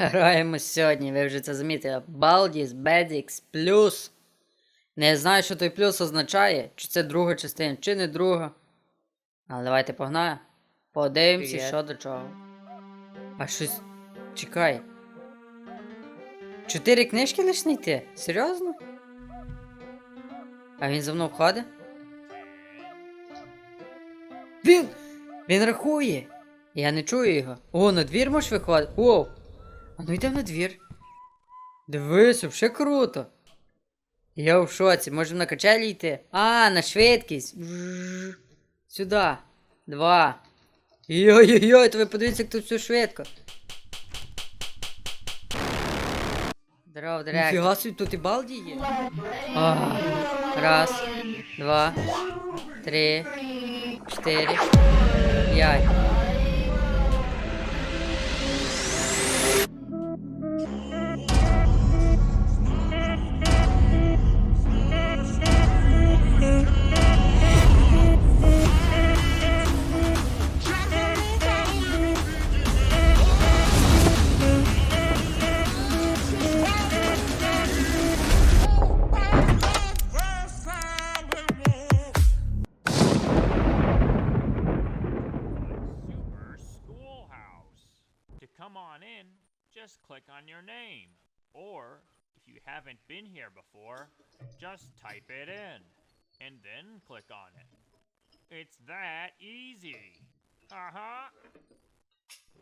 Граємо сьогодні, ви вже це замітили. Балдіс, Бедікс, плюс. Не знаю, що той плюс означає, чи це друга частина, чи не друга. Але давайте погнали. Подивимося, що до чого. А щось. Чекай. Чотири книжки лиш знайти? Серйозно? А він за мною входить? Він! Він рахує! Я не чую його. О, на двір можеш виходити? О! А ну йдемо на двір. Дивись, вообще круто. Я в шоці, можемо на качелі йти. А, на швидкість. Сюди. Два. Йой-йой-йой, то ви подивіться, як тут все швидко. Здорово, директор. Ніфіга собі, тут і балді є. А, раз, два, три, чотири, п'ять. You haven't been here before, just type it in. And then click on it. It's that easy. Uh huh.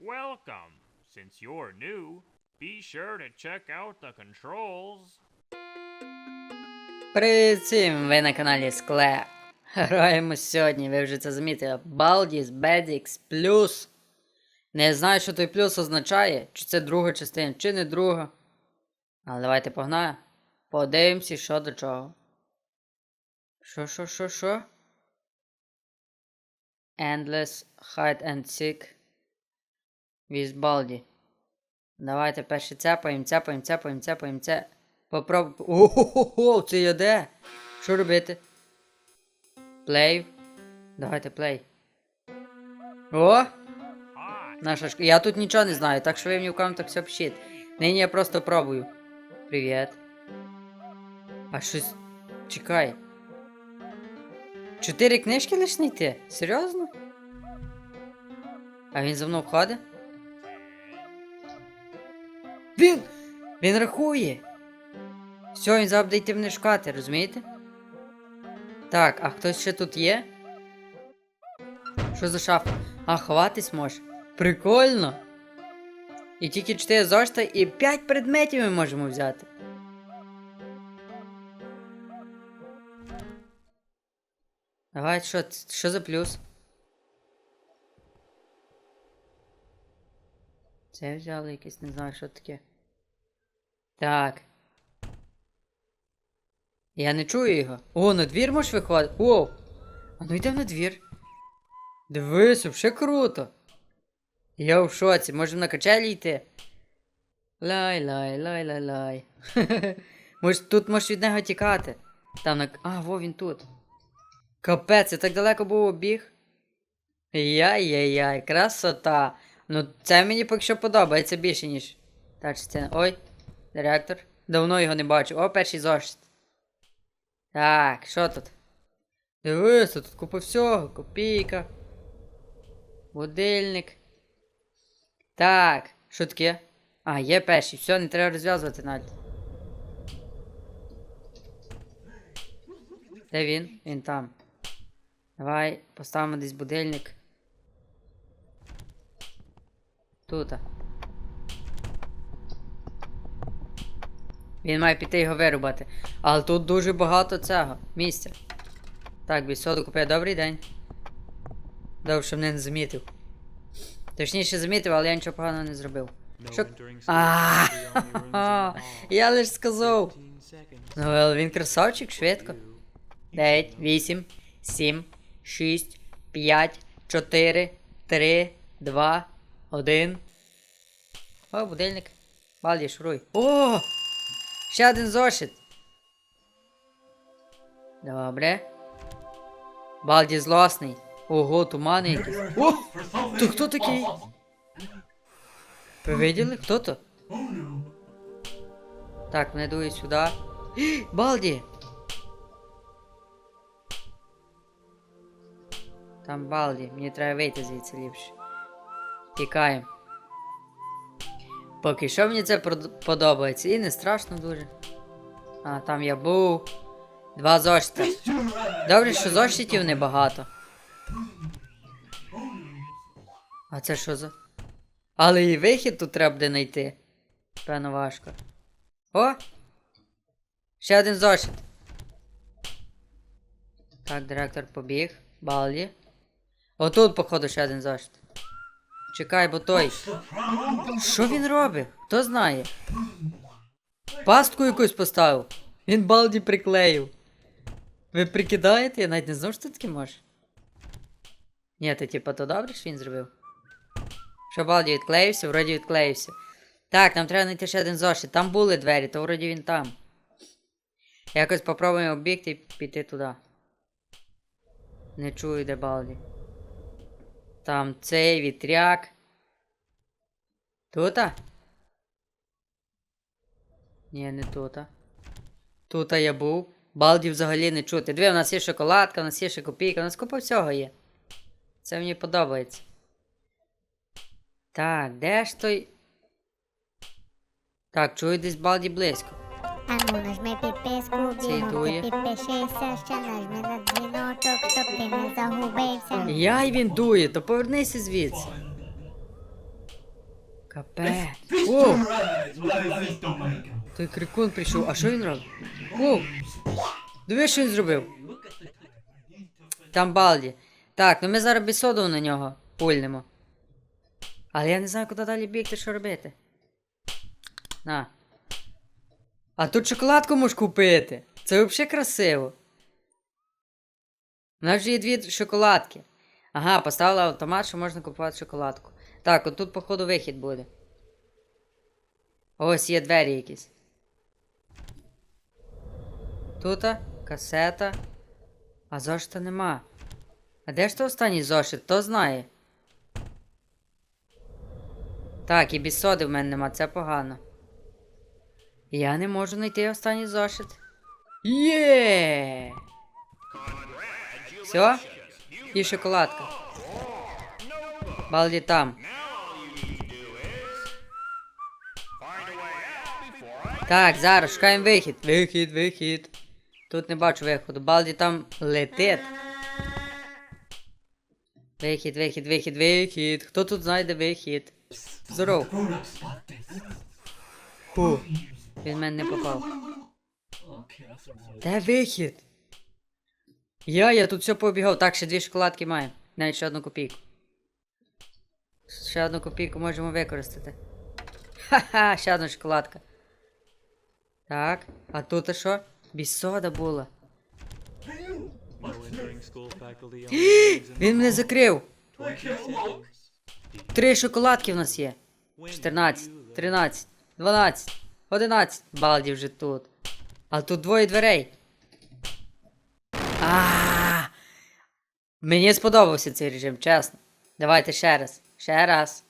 Welcome. Since you're new, be sure to check out the controls. Привіт всім! Ви на каналі Склеп. Граємо сьогодні, ви вже це замітили. Балдіс, Бедікс, плюс. Не знаю, що той плюс означає, чи це друга частина, чи не друга. Але давайте погнали. Подивимося, що до чого. Що, що, що, що? Endless Hide and Seek. With Baldi. Давайте перше цяпаємо, цяпаємо, цяпаємо, цяпаємо, це. Попроб... Ого, це я де? Що робити? Плей. Давайте плей. О! Наша школа. Я тут нічого не знаю, так що ви мені в коментах все пишіть. Нині я просто пробую. Привіт. А щось. Чекай. Чотири книжки лиш знайти? Серйозно? А він за мною входить? Він! Він рахує! Все, він буде йти мене шукати, розумієте? Так, а хтось ще тут є? Що за шафа? А, ховатись може. Прикольно. І тільки 4 зошита і 5 предметів ми можемо взяти. Давай, що, що за плюс? Це взяли якесь, не знаю, що таке. Так. Я не чую його. О, на двір можеш виходити? О! А ну йдемо на двір. Дивись, вообще круто. Я в шоці, можемо на качелі йти. Лай, лай, лай, лай, лай. Може, тут можеш від нього тікати. Там на. А, во він тут. Капець, я так далеко був обіг. Яй-яй-яй, красота. Ну, це мені поки що подобається більше, ніж. Та частина. Ой, директор. Давно його не бачив. О, перший зошит. Так, що тут? Дивися, тут купа всього. Копійка. Будильник. Так, таке? А, є перший. Все, не треба розв'язувати навіть. Де він? Він там. Давай поставимо десь будильник. Тут. Він має піти його вирубати. Але тут дуже багато цього місця. Так, бісоду купив. Добрий день. Добре, щоб мене не замітив. Точніше замітив, але я нічого поганого не зробив. Що? Я лиш сказав. Ну, але він красавчик, швидко. 9, 8, 7, 6, 5, 4, 3, 2, 1. О, будильник. Балді, шуруй. О! Ще один зошит. Добре. Балді злосний. Ого, тумани якісь. О! То хто такий? Ви виділи? Хто то? Так, вони дують сюди. Балді! Там Балді, мені треба вийти звідси ліпше. Тікаємо. Поки що мені це подобається. І не страшно дуже. А, там я був. Два зошита. Добре, що зошитів небагато. А це що за. Але і вихід тут треба буде знайти. Певно важко. О! Ще один зошит. Так, директор побіг. Балді. Отут, походу, ще один зошит. Чекай, бо той. Що він робить? Хто знає? Пастку якусь поставив. Він балді приклеїв. Ви прикидаєте? Я навіть не знав, що таке може. Ні, ти типа то добре, що він зробив? Що балді відклеївся, вроді відклеївся. Так, нам треба знайти ще один зошит. Там були двері, то вроді він там. Якось попробуємо оббігти і піти туди. Не чую, де балді. Там цей вітряк. Тута? Ні, не тута. Тута я був. Балді взагалі не чути. Диви, у нас є шоколадка, у нас є ще копійка, у нас купа всього є. Це мені подобається. Так, де ж той. Так, чую десь балді близько. Ану, нажми підписку, Це йдує. підпишися, ще нажми на дзвіночок, щоб ти не загубився. Яй він дує, то повернися звідси. Капець. О! Той крикун прийшов. А що він робить? О! Диви, що він зробив. Там балді. Так, ну ми зараз бісоду на нього пульнемо. Але я не знаю, куди далі бігти, що робити. На. А тут шоколадку можеш купити. Це взагалі красиво. У нас вже є дві шоколадки. Ага, поставила автомат, що можна купувати шоколадку. Так, от тут, походу, вихід буде. Ось є двері якісь. Тут касета. А зошита нема. А де ж то останній зошит? Хто знає? Так, і бісоди в мене нема, це погано. Я не можу знайти останній зошит. Є! Все? І шоколадка. Балді там. Так, зараз шукаємо вихід. Вихід, вихід. Тут не бачу виходу. Балді там летить. Вихід, вихід, вихід, вихід. Хто тут знайде вихід? Здоров. Фу. Він мене не попав. Де вихід? Я, я тут все пообігав. Так, ще дві шоколадки маємо. Навіть ще одну копійку. Ще одну копійку можемо використати. Ха-ха, ще одна шоколадка. Так, а тут що? Бісода була. Він мене закрив. Три шоколадки в нас є. 14, 13, 12, 11. Балді вже тут. А тут двоє дверей. А. Мені сподобався цей режим, чесно. Давайте ще раз. Ще раз.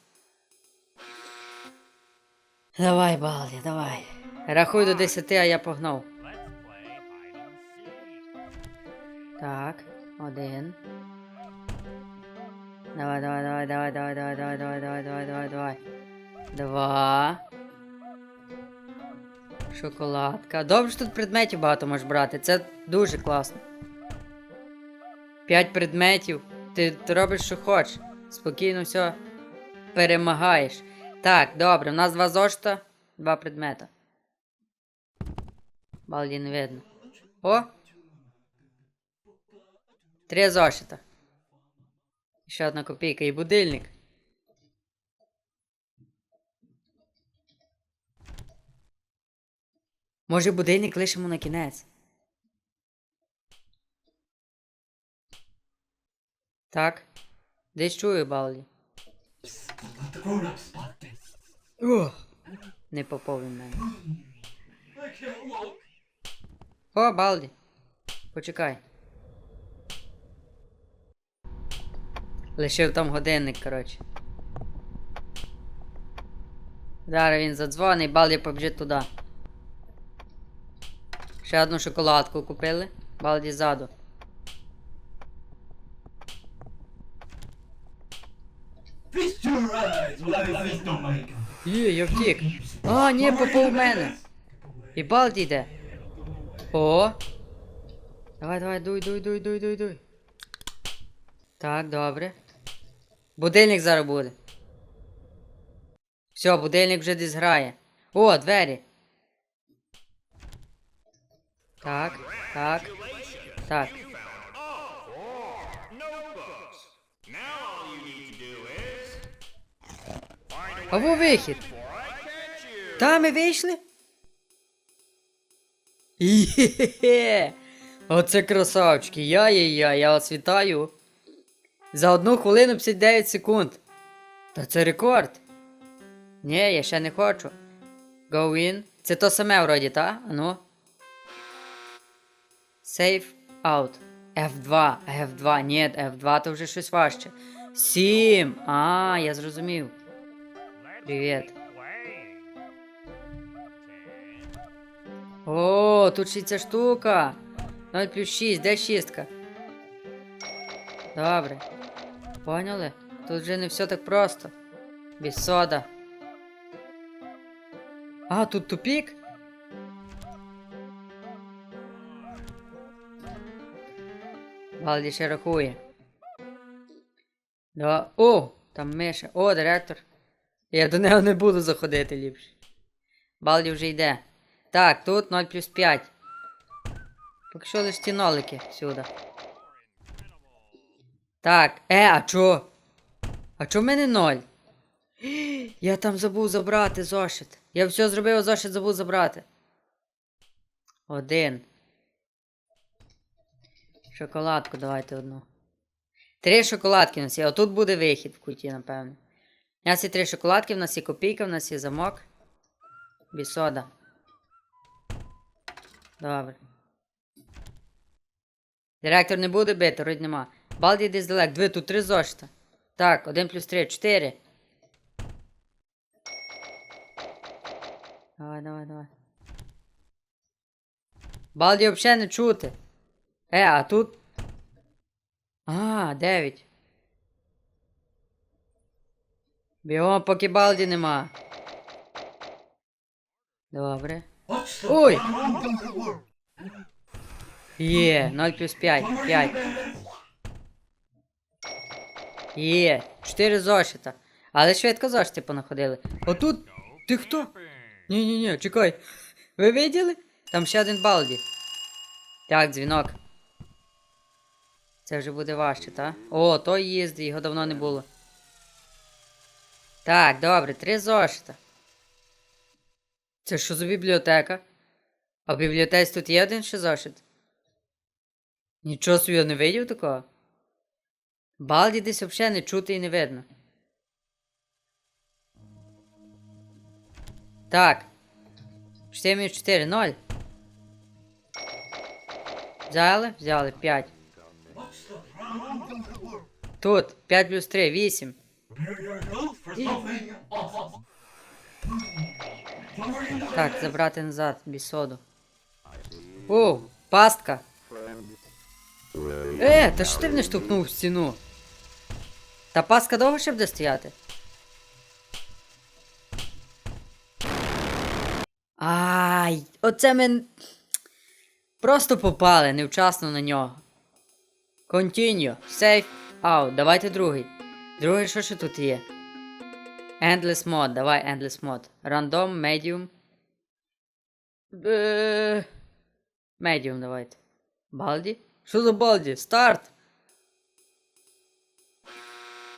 Давай, Балді, давай. Рахуй до 10, а я погнав. Так, один. Давай, давай, давай, давай, давай, давай, давай, давай, давай, давай, давай, давай. Два. Шоколадка. Добре, що тут предметів багато можеш брати. Це дуже класно. П'ять предметів. Ти, ти робиш, що хочеш. Спокійно все перемагаєш. Так, добре, у нас два зошита, два предмета. Балді не видно. О! Три зошита. Ще одна копійка і будильник. Може будильник лишимо на кінець. Так. Десь чую, Балді. О! Не попав мене. О, Балді. Почекай. Лишив там годинник, коротше. Зараз він задзвонить, Балді побіжить туди. Ще одну шоколадку купили. Балді ззаду. Є, я втік. А, ні, попав в мене. І Балді йде. О. Давай, давай, дуй, дуй, дуй, дуй, дуй, дуй. Так, добре. Будильник зараз буде. Все, будильник вже десь грає. О, двері. Так, так. Так. А во вихід. Та ми вийшли? Є! Оце красавчики. Я-я-я, я вас вітаю. За одну хвилину 59 секунд. Та це рекорд. Ні, я ще не хочу. Go in. Це то саме вроді, та? Ану. Save out. F2. F2. Ні, F2 то вже щось важче. 7. А, я зрозумів. Привіт. О, тут ще ця штука. 0 плюс 6, де шістка? Добре. Поняли? Тут вже не все так просто. Без сода. А, тут тупік? Балді ще рахує. Да. О, там Миша. О, директор. Я до нього не буду заходити ліпше. Балді вже йде. Так, тут 0 плюс 5. Поки що лише ті нолики всюди. Так, е, а чо? А чо в мене 0? Я там забув забрати зошит. Я все зробив, а зошит забув забрати. Один. Шоколадку давайте одну. Три шоколадки у нас є. Отут буде вихід в куті, напевно. У нас є три шоколадки, в нас є копійка, в нас є замок. Бісода. Добре. Директор не буде бити, рить нема. Балді десь далек. Диви, тут три зошита. Так, один плюс три, чотири. Давай, давай, давай. Балді взагалі не чути. Е, а тут. А, дев'ять. Бігом, поки балді нема. Добре. Ой! Є, 0 плюс 5, 5. Є, 4 зошита. Але швидко зошити понаходили. Отут. Ти хто? Ні-ні-ні, чекай. Ви виділи? Там ще один балді. Так, дзвінок. Це вже буде важче, так? О, той їздить, його давно не було. Так, добре, три зошита. Це що за бібліотека? А в бібліотеці тут є один ще зошит? Нічого собі я не видів такого. Балді десь взагалі не чути і не видно. Так. 4 мінус 4, 0. Взяли? Взяли 5. Тут 5 плюс 3, 8. Так, забрати назад, без соду. О, пастка. Е, та що ти мене штовхнув в стіну? Та пастка довго ще буде стояти? Ай, оце ми просто попали невчасно на нього. Continue. Save out. Давайте другий. Другий, що ще тут є? Endless mode. Давай endless mode. Random, medium. Е, Medium давайте. Балді? Що за балді? Старт!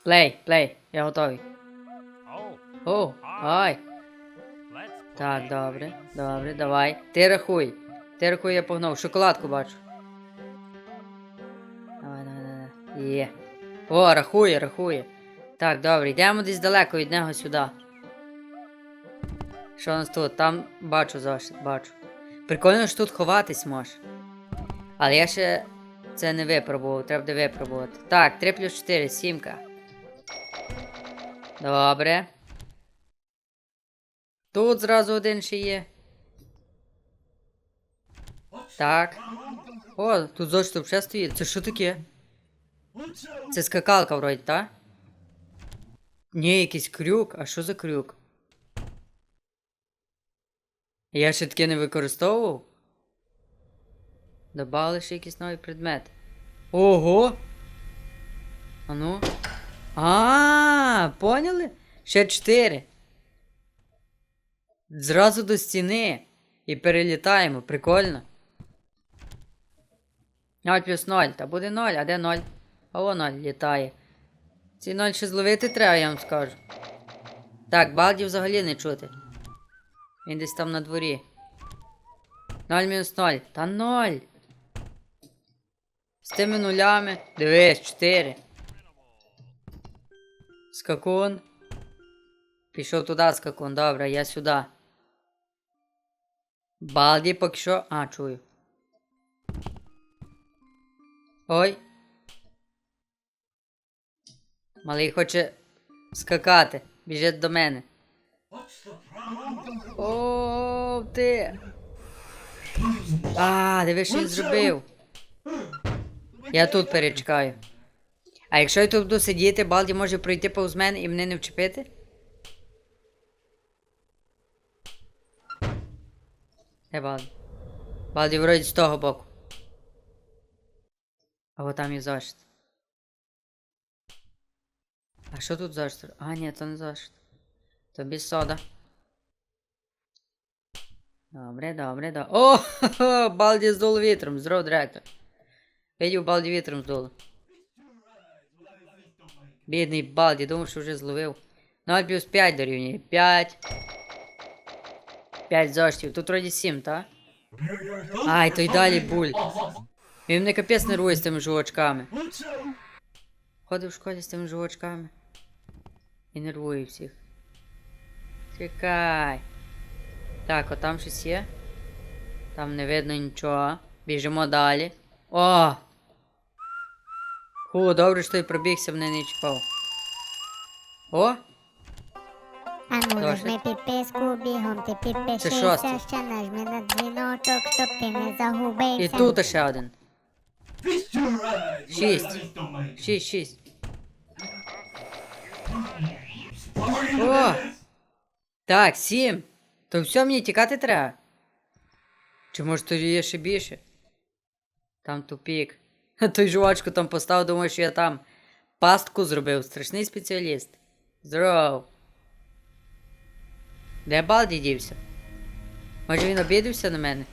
Плей, плей, я готовий. Oh, О, ай. Так, добре, добре, давай. Ти рахуй. Ти рахуй, я погнав. Шоколадку бачу. Давай, давай, давай. Є. О, рахує, рахує. Так, добре, йдемо десь далеко від нього сюди. Що у нас тут? Там бачу зошит, бачу. Прикольно, що тут ховатись може. Але я ще це не випробував, треба буде випробувати. Так, 3 плюс 4, сімка. Добре. Тут зразу один ще є. Так. О, тут зошит вже стоїть. Це що таке? Це скакалка вроді, так? Ні, якийсь крюк. А що за крюк? Я ще таке не використовував? Добавили ще якийсь новий предмет. Ого! А ну. А, поняли? Ще чотири. Зразу до стіни. І перелітаємо. Прикольно. 0 плюс 0. Та буде 0, а де 0? А о 0 літає. Ці 0 ще зловити треба, я вам скажу. Так, балді взагалі не чути. Він десь там на дворі. 0 мінус 0. Та 0. З тими нулями. Дивись, 4. Скакун. Пішов туди, скакун. Добре, я сюди. Балді поки що. А, чую. Ой. Малий хоче скакати. Біжить до мене. О, ти. А, диви, що він зробив. Я тут перечекаю. А якщо я тут буду сидіти, Балді може пройти повз мене і мене не вчепити? Де Балді? Балді вроді з того боку. А от там і зошит. А що тут зошит? А, ні, то не зошит. Тобі сода. Добре, добре, добре. О, хо-хо, Балді здуло вітром. Здоров, директор. Видів, Балді вітром здуло. Бідний Балді, думав, що вже зловив. 0 плюс 5 дорівнює. 5. 5 зоштів. Тут вроді 7, так? Ай, то й далі буль. Він мене капець нервує з тими жувачками. Ходив в школі з тими жувачками. І нервує всіх. Чекай. Так, от там щось є. Там не видно нічого. Біжимо далі. О! Ху, добре, що я пробігся, мене не чіпав. О! А ну нажми підписку, бігом ти підпишися, ще нажми на дзвіночок, щоб ти не загубився. І тут ще один. Шість. Шість, шість. О! Так, сім. То все, мені тікати треба. Чи може то є ще більше? Там тупік. Той жувачку там поставив, думаю, що я там пастку зробив. Страшний спеціаліст. Здоров. Де Балді дівся? Може він обідався на мене?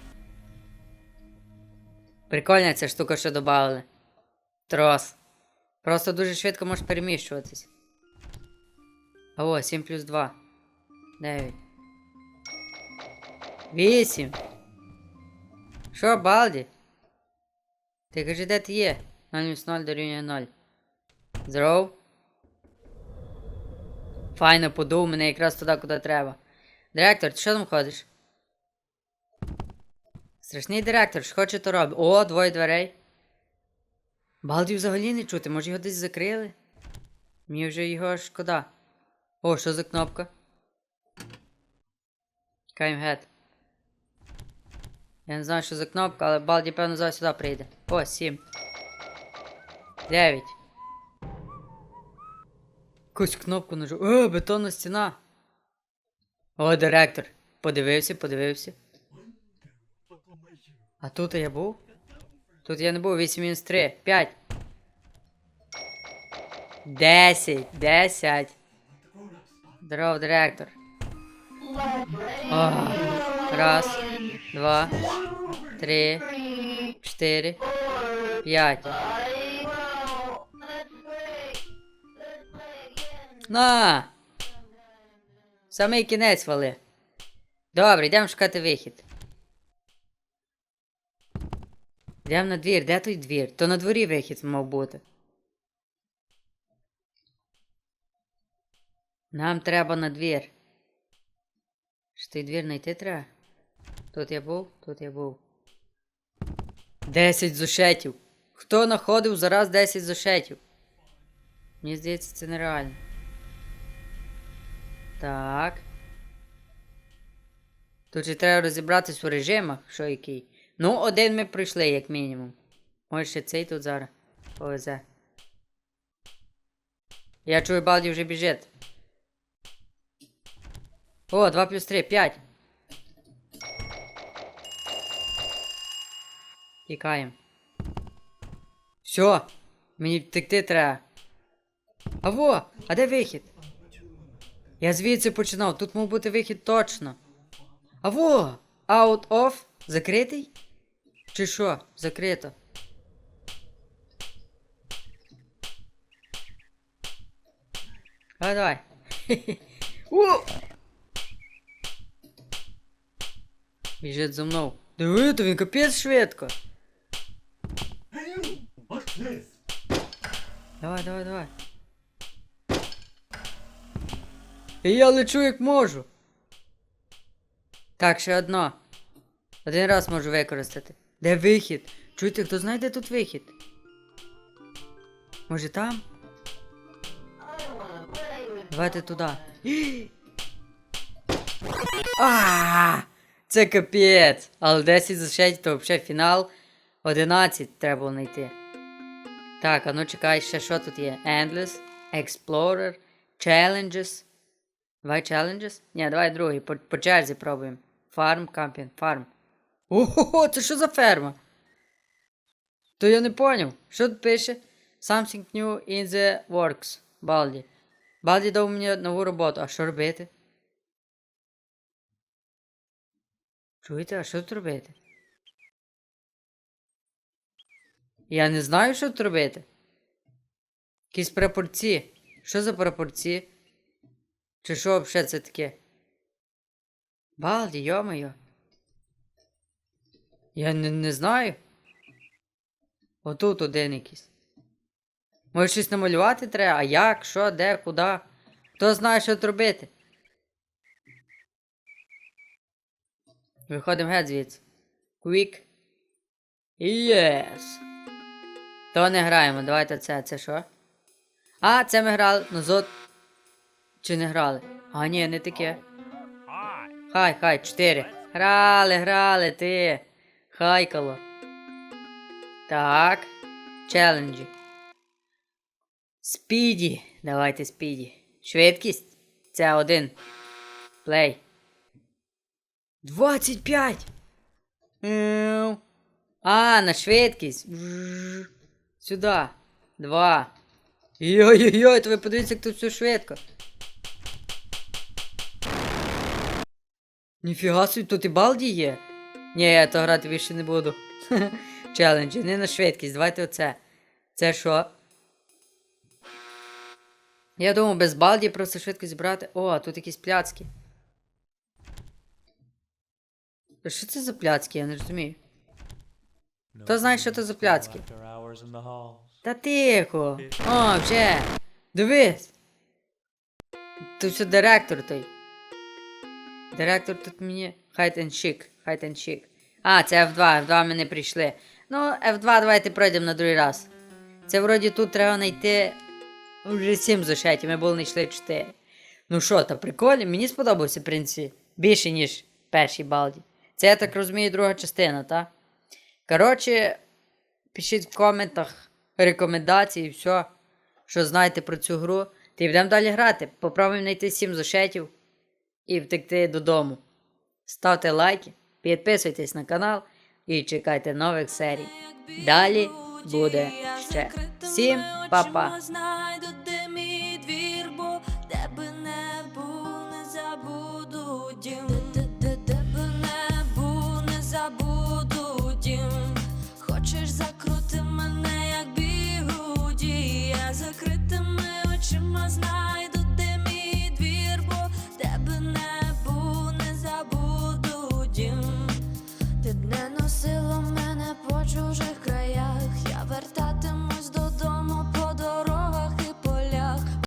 Прикольна ця штука, що додали. Трос. Просто дуже швидко можеш переміщуватись. О, 7 плюс 2. 9. 8. Що, Балді? Ти кажи, де ти є? 0 мінус 0 дорівнює 0. Здоров. Файно подув мене якраз туди, куди треба. Директор, ти що там ходиш? Страшний директор, що хоче, то робить. О, двоє дверей. Балді взагалі не чути, може його десь закрили? Мені вже його шкода. О, що за кнопка? Каєм гет. Я не знаю, що за кнопка, але Балді, певно, зараз сюди прийде. О, сім. Дев'ять. Якусь кнопку нажав. О, бетонна стіна. О, директор. Подивився, подивився. А тут я був? Тут я не був, 8 мінус 3. 5. 10. 10. Здоров, директор. О, раз, два, три, чотири, п'ять. На! Самий кінець вали. Добре, йдемо шукати вихід. Йдемо на двір, де той двір? То на дворі вихід мав бути. Нам треба на двір. Що той двір знайти треба? Тут я був, тут я був. Десять зошетів. Хто знаходив зараз 10 зошетів? Мені здається, це нереально. Так. Тут ще треба розібратись у режимах, що який. Ну, один ми пройшли, як мінімум. Може ще цей тут зараз повезе. Я чую, Балді вже біжить. О, 2 плюс 3, 5. Тікаємо. Все, мені втекти треба. А во, а де вихід? Я звідси починав, тут мав бути вихід точно. А во! Out of? Закритий? Чи що? Закрито. Давай, давай. О! Біжить за мною. Диви, то він капець швидко. Давай, давай, давай. І я лечу як можу. Так, ще одно. Один раз можу використати. Де вихід? Чуєте, хто знає, де тут вихід? Може там? Давайте туди. А! Це капець! Але 10 за 6 то взагалі фінал. 11 треба було знайти. Так, а ну чекай, ще що тут є? Endless, Explorer, Challenges. Давай challenges? Ні, давай другий, по, по черзі пробуємо. Farm, camping, farm. Ого, це що за ферма? То я не поняв. Що тут пише? Something new in the works. Балді. Балді дав мені нову роботу. А що робити? Чуєте, а що тут робити? Я не знаю, що робити. Якісь прапорці. Що за прапорці? Чи що взагалі це таке? Балді, йо-моє. Я не, не знаю. Отут один якийсь. Може щось намалювати треба? А як, що, де, куди? Хто знає, що робити? Виходимо геть звідси. Quick. Yes. То не граємо, давайте це, це що? А, це ми грали. Ну зот. Чи не грали? А, ні, не таке. Хай, хай, чотири. Грали, грали, ти. Хайкало. Так. Челенджі. Спіді. Давайте спіді. Швидкість. Це один. Плей. 25. Еу. А, на швидкість. Сюди. Два. Йой-йой-йой, то ви подивіться, як тут все швидко. Ніфіга собі, тут і балді є. Ні, я то грати більше не буду. Челенджі, не на швидкість, давайте оце. Це що? Я думав, без балді просто швидкість брати. О, а тут якісь пляцки. Що це за пляцки, я не розумію. Хто знає, що це за пляцки? Та тихо. О, вже. Дивись. Тут все директор той. Директор тут мені. And chic. А, це F2, F2 ми не прийшли. Ну, F2 давайте пройдемо на другий раз. Це вроді тут треба знайти вже 7 зошитів, ми були знайшли 4. Ну що, та прикольно, мені сподобався, в принципі, більше, ніж першій балді. Це, я так розумію, друга частина, так? Коротше, пишіть в коментах рекомендації, і все, що знаєте про цю гру. Та й будемо далі грати. Попробуємо знайти 7 зошитів і втекти додому. Ставте лайки, підписуйтесь на канал і чекайте нових серій. Далі буде ще. Всім па-па! знає.